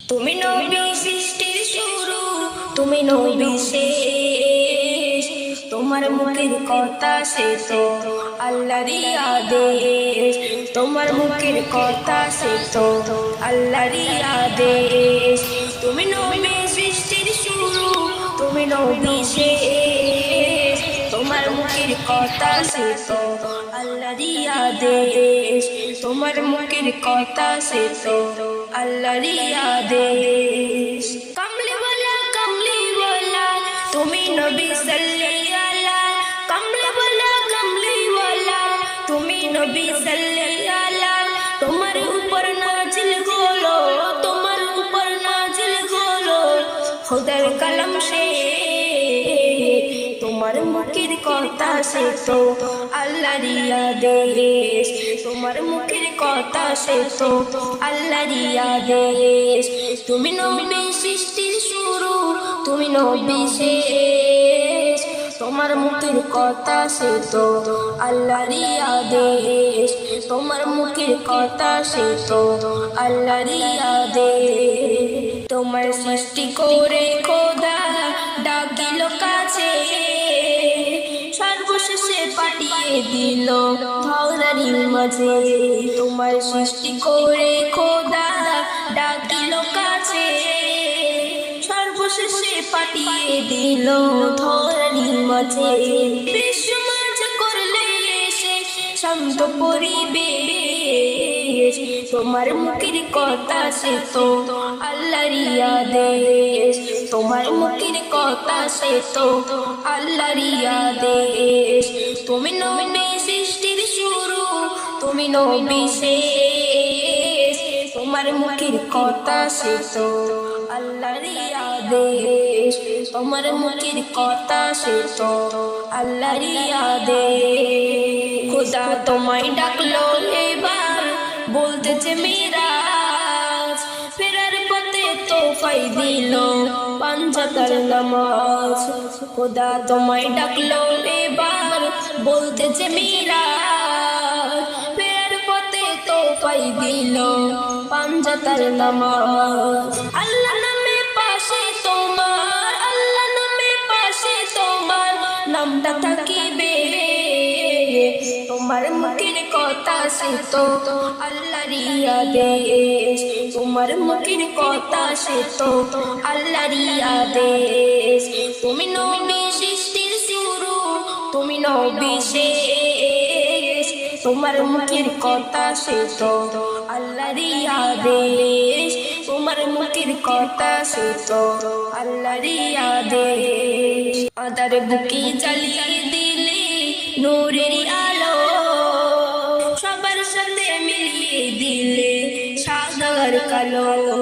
তুমি নবী সৃষ্টির শুরু, তুমি নবী শেষ। তোমার মুখের কথা সে তো আল্লাহরই আদেশ। তোমার মুখের কথা সে তো আল্লাহরই আদেশ। তুমি নবী সৃষ্টির শুরু, তুমি নবী শেষ। কথা সে তো আল্লাহরই আদেশ তোমার মুখের কথা সে তো আল্লাহরই আদেশ কামলি বলা কামলি বলা, তুমি নবী সাল্লাল্লাহু। আলা কামলি বলা কামলি বলা, তুমি নবী সাল্লাল্লাহু। আলা তোমার উপর নাজিল হলো, তোমার উপর নাজিল হলো। খোদার কলম সে তোমার মুখের কথা সে তো আল্লাহরই আদেশ। তোমার মুখের কথা সে তো আল্লাহরই আদেশ। তুমি নবী সৃষ্টির শুরু, তুমি নবী শেষ। তোমার মুখের কথা সে তো আল্লাহরই আদেশ। তোমার মুখের কথা সে তো আল্লাহরই আদেশ। তোমার সৃষ্টি করে খোদা, ডাকিল কাছে। সর্বশেষে পাঠিয়ে দিল। ধরারির মাঝে তোমার সৃষ্টি করে খোদা ডাকিল কাছে। সর্বশেষে পাঠিয়ে দিল ধরারির মাঝে। বিশ্ব করলে এসে শান্ত পরিবেশ। তোমার মুখের কথা সে তো আল্লাহরই আদেশ তোমার মুখের কথা সে তো আল্লাহরই আদেশ তুমি নবী সৃষ্টির শুরু, তুমি নবী শেষ। তোমার মুখের কথা সে তো আল্লাহরই আদেশ তোমার মুখের কথা সে তো আল্লাহরই আদেশ খোদা তোমায় ডাকলো এবার, বলতেছে পথে তোফাই দিল? পাঞ্জাতার নামাজ। খোদা তোমায় ডাকলো এবার, বলতেছে মিরাজ। ফেরার পথে তোফাই দিল পাঞ্জাতার নামাজ। আল্লাহ নামে পাশে তোমার, আল্লাহ নামে পাশে তোমার। নামটা থাকিবে তোমার মুখের কথা সে তো আল্লাহরই আদেশ তোমার মুখের কথা সে তো আল্লাহরই আদেশ তুমি নবী সৃষ্টির শুরু, তুমি নবী শেষ। তোমার মুখের কথা সে তো আল্লাহরই আদেশ তোমার মুখের কথা সে তো আল্লাহরই আদেশ আদার বুকে জ্বালিয়ে দিলে নূরের কালো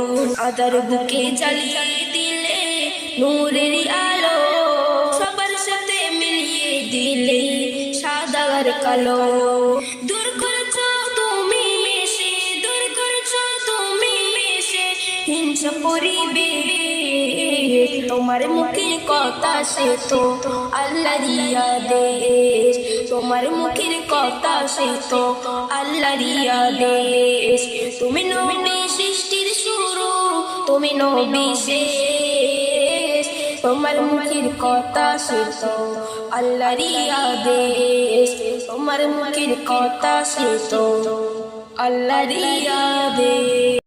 আদার বুকে জ্বালিয়ে দিলে নূরের আলো। সবার সাথে মিলিয়ে দিলে সাদার কালো। দূর করেছ তুমি মেশে, দূর করেছ তুমি মেশে হিংসা পরিবে তোমার মুখের কথা সে তো আল্লাহরই আদেশ। তোমার মুখের কথা সে তো আল্লাহরই আদেশ। তুমি নবী তুমি নবিশেষ তোমার মুখের কথা শেষ আল্লাহরই আদেশ। তোমার মুখের কথা শেষ আল্লাহরই আদেশ।